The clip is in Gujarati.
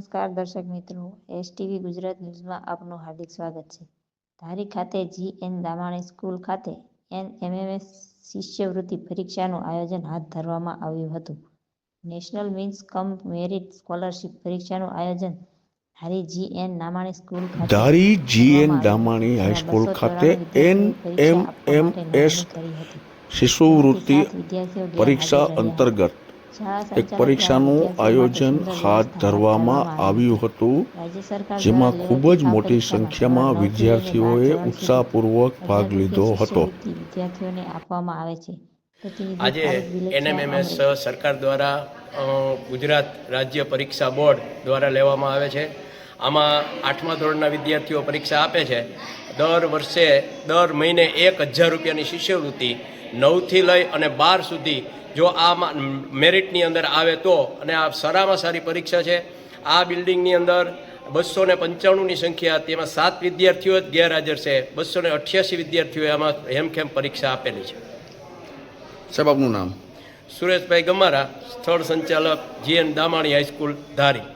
નમસ્કાર દર્શક મિત્રો એસટીવી ગુજરાત ન્યૂઝમાં આપનું હાર્દિક સ્વાગત છે. ધારી ખાતે જી એન દામાણી સ્કૂલ ખાતે એન એમએમએસ શિષ્યવૃત્તિ પરીક્ષાનું આયોજન હાથ ધરવામાં આવ્યું હતું. National means cum merit scholarship પરીક્ષાનું આયોજન Dhari G N Damani school ખાતે Dhari G N Damani high school ખાતે એન સાત વિદ્યાર્થીઓ ગેરહાજર પરીક્ષા અંતર્ગત એક પરીક્ષાનું આયોજન હાથ ધરવામાં આવ્યું હતું જેમાં ખૂબ જ મોટી સંખ્યામાં વિદ્યાર્થીઓએ ઉત્સાહપૂર્વક ભાગ લીધો હતો. વિદ્યાર્થીઓને આપવામાં આવે છે. આજે એનએમએમએસ. સરકાર દ્વારા ગુજરાત રાજ્ય પરીક્ષા બોર્ડ દ્વારા લેવામાં આવે છે. આમાં આઠમા ધોરણના વિદ્યાર્થીઓ પરીક્ષા આપે છે. દર વર્ષે દર મહિને એક હજાર રૂપિયાની શિષ્યવૃત્તિ નવથી લઈ અને બાર સુધી જો આ મેરિટની અંદર આવે તો અને આ સારામાં સારી પરીક્ષા છે. આ બિલ્ડિંગની અંદર બસો ને પંચાણુંની સંખ્યા તેમાં સાત વિદ્યાર્થીઓ જ ગેરહાજર છે. બસો ને અઠ્યાસી વિદ્યાર્થીઓએ આમાં હેમખેમ પરીક્ષા આપેલી છે. સાહેબ આપનું નામ? સુરેશભાઈ ગમારા સ્થળ સંચાલક જીએન દામાણી હાઈસ્કૂલ ધારી.